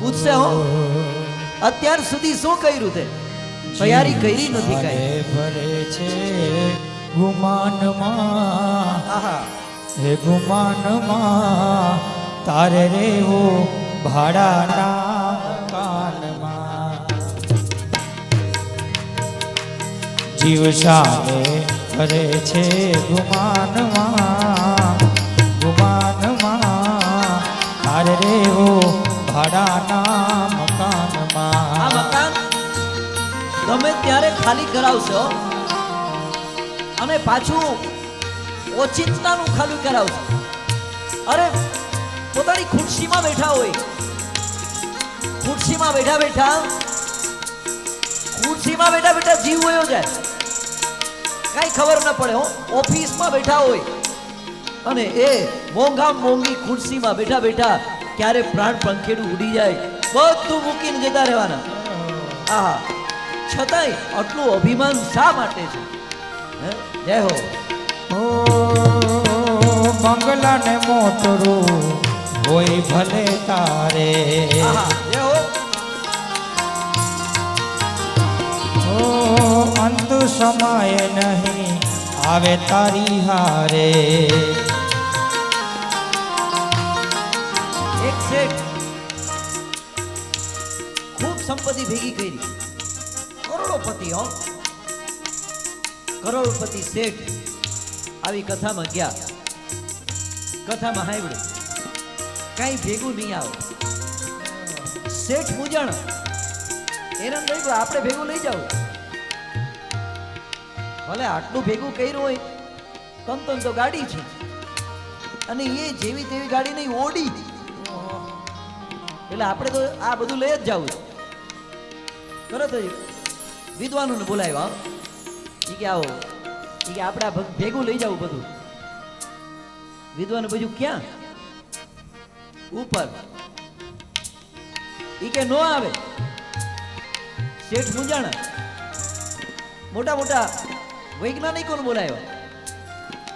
પૂછશે હો. અત્યાર સુધી શું કર્યું તે? તૈયારી કરી નથી કઈ. ભરે છે ગુમાનમાં. હે ગુમાનમાં તારે રેવું ભાડાના મકાનમાં જીવ સામે ભરે છે ગુમાનમાં ગુમાનમાં. તારે રેવું ભાડાના આ મકાન ગમે ત્યારે ખાલી કરાવશો, અને પાછું ઓચિંતાનું ખાલી કરાવશો. અરે, પોતાની ખુરશીમાં બેઠા હોય. ખુરશીમાં બેઠા બેઠા, ખુરશીમાં બેઠા બેઠા જીવ વયો જાય. કઈ ખબર ન પડે હો, ઓફિસમાં બેઠા હોય. અને એ મોંઘા મોંઘી ખુરશીમાં બેઠા બેઠા ક્યારે પ્રાણ પંખેડું ઉડી જાય બધું મૂકીને જતા રહેવાના. આહા. છતાંય આટલું અભિમાન શા માટે છે? જય હો. મંગલા ને મોતરું હોય ભલે તારે. અંત સમય નહીં આવે તારી હારે. ભેગી કરી. કરોડોપતિ, હો. કરોડપતિ શેઠ આવી કથામાં ગયા. કથામાં હાંભળ્યું કાંઈ ભેગું નહીં આવે. શેઠ મુજણ એરમ કે આપણે ભેગું લઈ જાવ. ભલે આટલું ભેગું કર્યું હોય, તમ તમ તો ગાડી છે. અને એ જેવી તેવી ગાડી નહીં, ઓડી. એટલે આપણે તો આ બધું લઈ જ જવું છે. તરત જ વિદ્વાનોને બોલાવ્યા. એ કે આવો. એ કે આપણા ભેગું લઈ જવું બધું. વિદ્વાન બધું ક્યાં? ઉપર. એ કે, નો આવે. શેઠ મુંજાણા મોટા મોટા વૈજ્ઞાનિકોને બોલાવ્યા.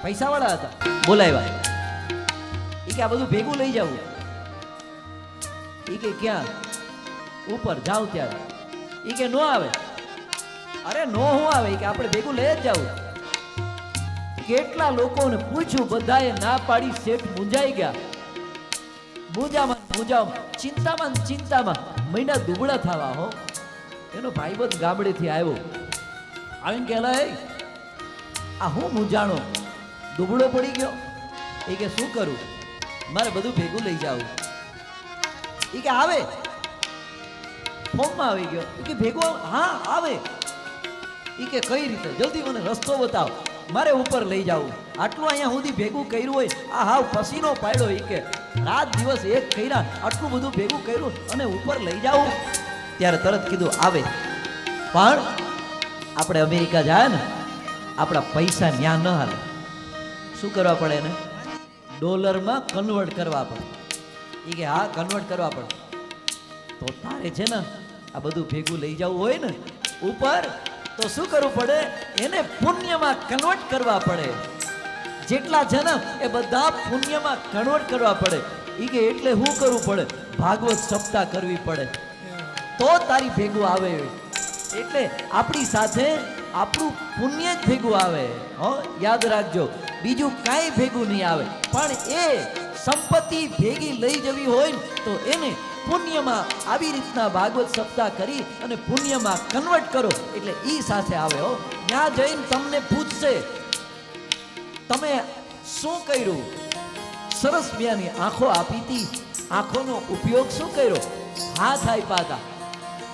પૈસાવાળા હતા. બોલાવ્યા. એ કે, આ બધું ભેગું લઈ જવું. એ કે, ક્યાં? ઉપર. જાવ ત્યારે. ઈ કે નો આવે. અરે નો હું આવે કે આપણે ભેગું લઈ જ જાવ કેટલા લોકોને પૂછ્યું બધાએ ના પાડી શેઠ મૂંઝાઈ ગયા. મૂંઝામાં મૂંઝામાં ચિંતામાં ચિંતામાં મહિના દુબળા થવા હો. એનો ભાઈબંધ ગામડેથી આવ્યો. આવીને કહેલા "એ, આ હું મૂંઝાણો? દુબળો પડી ગયો? એ કે શું કરું? મારે બધું ભેગું લઈ જાવું. એ કે આવે. ફોર્મમાં આવી ગયો કે ભેગો હા, આવે. એ કે કઈ રીતે? જલ્દી મને રસ્તો બતાવ. મારે ઉપર લઈ જાવું. આટલું અહીંયા સુધી ભેગું કર્યું હોય, આ હાવ પસીનો પાડ્યો એ કે. રાત દિવસ એક કર્યા, આટલું બધું ભેગું કર્યું અને ઉપર લઈ જાવું. ત્યારે તરત કીધું, આવે. પણ આપણે અમેરિકા જાય ને, આપણા પૈસા ન્યા ન હાલે. શું કરવા પડે એને? ડોલરમાં કન્વર્ટ કરવા પડે. એ કે, હા કન્વર્ટ કરવા પડે. તો તારે છે ને આ બધું ભેગું લઈ જવું હોય ને ઉપર, તો શું કરવું પડે? એને પુણ્યમાં કન્વર્ટ કરવા પડે. જેટલા જન્મ એ બધા પુણ્યમાં કન્વર્ટ કરવા પડે. એ કે એટલે શું કરવું પડે? ભાગવત સપ્તાહ કરવી પડે. તો તારી ભેગું આવે. એટલે આપણી સાથે આપણું પુણ્ય જ ભેગું આવે. હો, યાદ રાખજો. બીજું કાંઈ ભેગું નહીં આવે. પણ એ સંપત્તિ ભેગી લઈ જવી હોય તો એને પુણ્યમાં આવી રીતના ભાગવત સપ્તાહ કરી અને પુણ્યમાં કન્વર્ટ કરો. એટલે એ સાથે આવે હો. ત્યાં જઈને તમને પૂછશે, તમે શું કર્યું? સરસ મજાની આંખો આપી આંખોનો ઉપયોગ શું કર્યો? હાથ આપ્યા હતા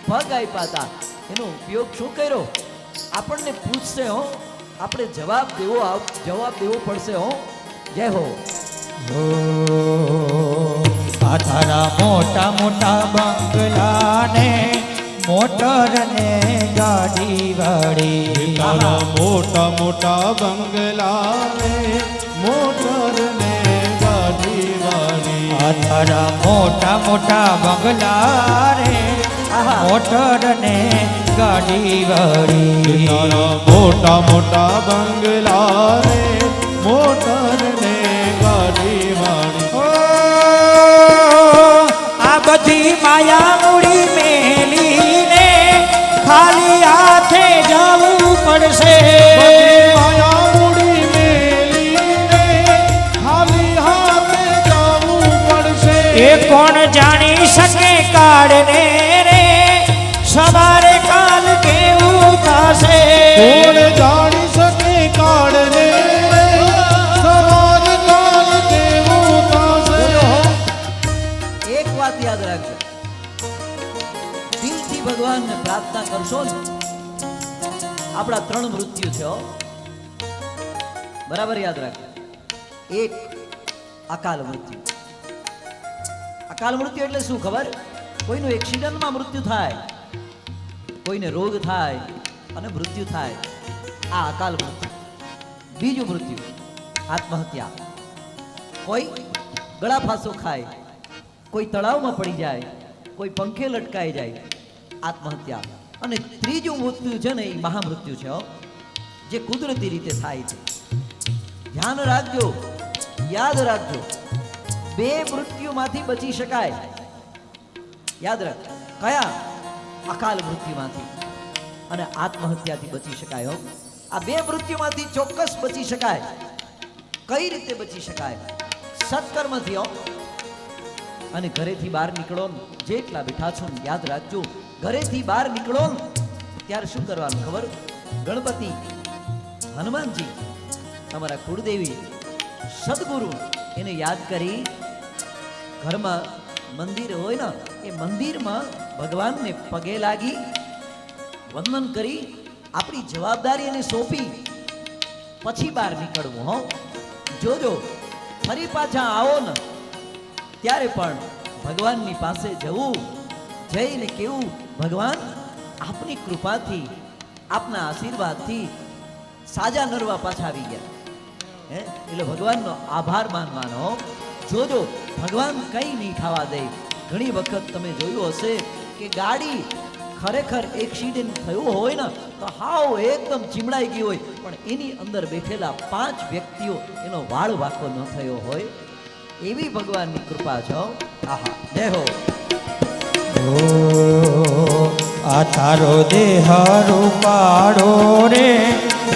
પગ આપ્યા હતા એનો ઉપયોગ શું કર્યો? આપણને પૂછશે હો. આપણે જવાબ દેવો જવાબ દેવો પડશે હો. જય હો. આ તારા મોટા મોટા બંગલાને મોટર ને ગાડી વાળી તારા મોટા મોટા બંગલાને મોટર ને ગાડી વાળી આ તારા મોટા મોટા બંગલા રે આહા. મોટર ને ગાડી વાળી તારા મોટા મોટા બંગલા ને મોટર કોણ જાણી શકે કાળને રે? સવારે કાલ કેવું થશે? કોણ જાણી શકે કાળને સવારે કાલ કેવું થશે? એક વાત યાદ રાખજો. દિલથી ભગવાનને પ્રાર્થના કરશો ને આપણા ત્રણ મૃત્યુ છે બરાબર યાદ રાખજો. એક અકાલ મૃત્યુ. અકાલ મૃત્યુ એટલે શું ખબર? કોઈનું એક્સિડન્ટમાં મૃત્યુ થાય, કોઈને રોગ થાય અને મૃત્યુ થાય. આ અકાલ મૃત્યુ. બીજું મૃત્યુ, આત્મહત્યા. કોઈ ગળા ફાંસો ખાય, કોઈ તળાવમાં પડી જાય, કોઈ પંખે લટકાઈ જાય, આત્મહત્યા. અને ત્રીજું મૃત્યુ છે ને, એ મહામૃત્યુ છે જે કુદરતી રીતે થાય છે. ધ્યાન રાખજો, યાદ રાખજો. બે મૃત્યુમાંથી બચી શકાય. યાદ રાખ, કયા? અકાલ મૃત્યુમાંથી. અને આત્મહત્યાથી બચી શકાય આ બે મૃત્યુમાંથી ચોક્કસ બચી શકાય. કઈ રીતે બચી શકાય? સત્કર્મથી અને ઘરેથી બહાર નીકળો જેટલા બેઠા છો યાદ રાખજો, ઘરેથી બહાર નીકળો ત્યારે શું કરવાનું ખબર? ગણપતિ, હનુમાનજી, તમારા કુળદેવી, સદગુરુ, એને યાદ કરી ઘરમાં મંદિર હોય ને, એ મંદિરમાં ભગવાનને પગે લાગી વંદન કરી, આપણી જવાબદારી એને સોંપી, પછી બહાર નીકળવું, હો. જોજો, ફરી પાછા આવો ને, ત્યારે પણ ભગવાનની પાસે જવું, જઈને કેવું, ભગવાન, આપની કૃપાથી, આપના આશીર્વાદથી સાજા નરવા પાછા આવી ગયા. હે? એટલે ભગવાનનો આભાર માનવાનો જોજો, ભગવાન કંઈ નહીં ખાવા દે. ઘણી વખત તમે જોયું હશે કે ગાડી ખરેખર એક્સિડન્ટ થયું હોય ને, તો હાવ એકદમ ચીમડાઈ ગઈ હોય. પણ એની અંદર બેઠેલા પાંચ વ્યક્તિઓ એનો વાળ વાકો ન થયો હોય. એવી ભગવાનની કૃપા છો આહા દેહો આ તારો દેહ પાડો રે.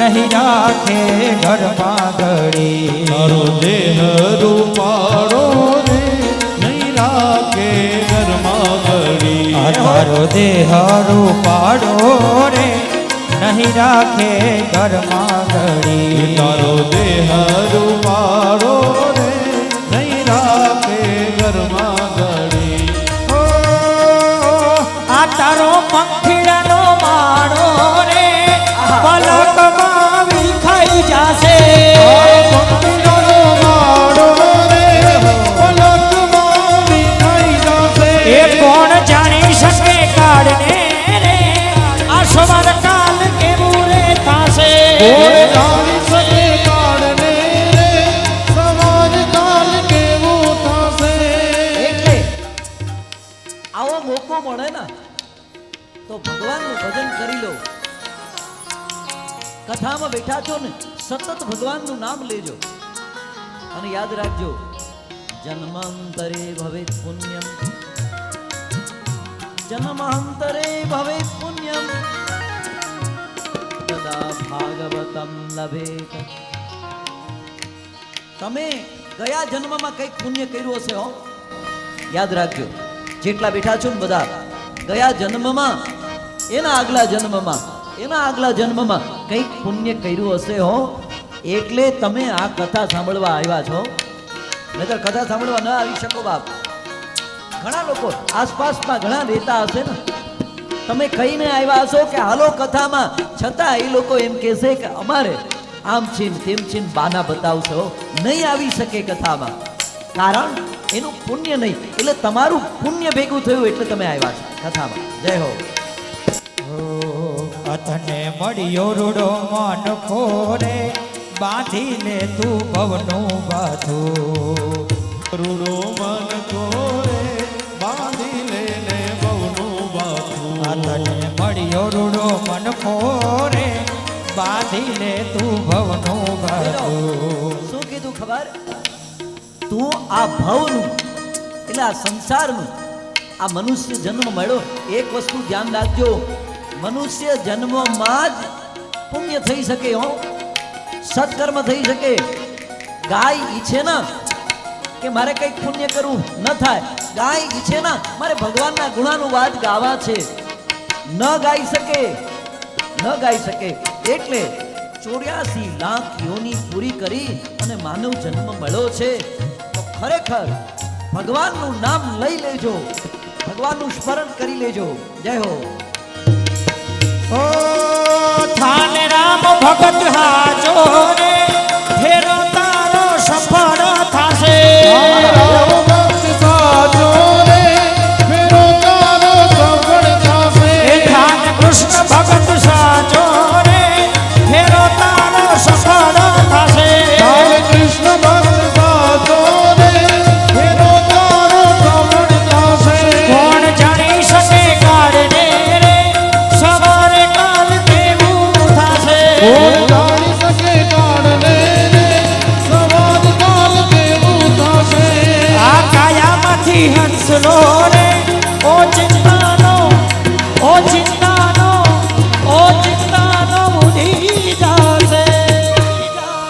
નહીં રાખે ઘર પાઘડી. મારો દેહ રૂપાળો રે નહીં રાખે ઘર ઘડી મારો દેહ રૂપાળો રે નહીં રાખે ઘર ઘડી તારો દેહ રૂપાળો તો ભગવાનનું ભજન કરી લો. કથામાં બેઠા છો ને, સતત ભગવાનનું નામ લેજો. અને યાદ રાખજો, જન્માંતરે ભવે પુણ્યમ. જન્માંતરે ભવે પુણ્યમ. તદા ભાગવતમ લભેત. તમે ગયા જન્મમાં કંઈક પુણ્ય કર્યું હશે હો? યાદ રાખજો, જેટલા બેઠા છો ને બધા, ગયા જન્મમાં એના આગલા જન્મમાં, એના આગલા જન્મમાં કંઈક પુણ્ય કર્યું હશે હો. એટલે તમે આ કથા સાંભળવા આવ્યા છો. નહીતર કથા સાંભળવા ન આવી શકો બાપ. ઘણા લોકો આસપાસમાં ઘણા રહેતા હશે ને. તમે કહીને આવ્યા હશો કે હાલો કથામાં, છતાં એ લોકો એમ કહેશે કે અમારે આમ છીન તેમ છીન બાના બતાવશો. નહીં આવી શકે કથામાં. કારણ એનું પુણ્ય નહીં, એટલે તમારું પુણ્ય ભેગું થયું એટલે તમે આવ્યા છો કથામાં. જય હો. કથને મળ્યો રૂડો મન ખોરે બાંધી લે તું ભવનું બાથું. રૂડો મન ખોરે બાંધી લે ને ભવનું બાથું. તને મળ્યો રૂડો મન ખોરે બાંધી લે તું ભવનું બાથું. શું કીધું ખબર? તું આ ભવનું, એટલે આ સંસારનું, આ મનુષ્ય જન્મ મળ્યો, એક વસ્તુ ધ્યાન રાખજો. મનુષ્ય જન્મમાં જ પુણ્ય થઈ શકે, હો. સત્કર્મ થઈ શકે. ગાય ઈચ્છે ના કે મારે કંઈક પુણ્ય કરવું ન થાય. ગાય ઈચ્છે ના, મારે ભગવાનના ગુણાનુવાદ ગાવા છે. ન ગાઈ શકે, ન ગાઈ શકે. એટલે ચોર્યાસી લાખ યોની પૂરી કરી અને માનવ જન્મ મળ્યો છે. તો ખરેખર ભગવાનનું નામ લઈ લેજો. ભગવાનનું સ્મરણ કરી લેજો. જય હો. ઓ થાન રામ ભગત હાજો રે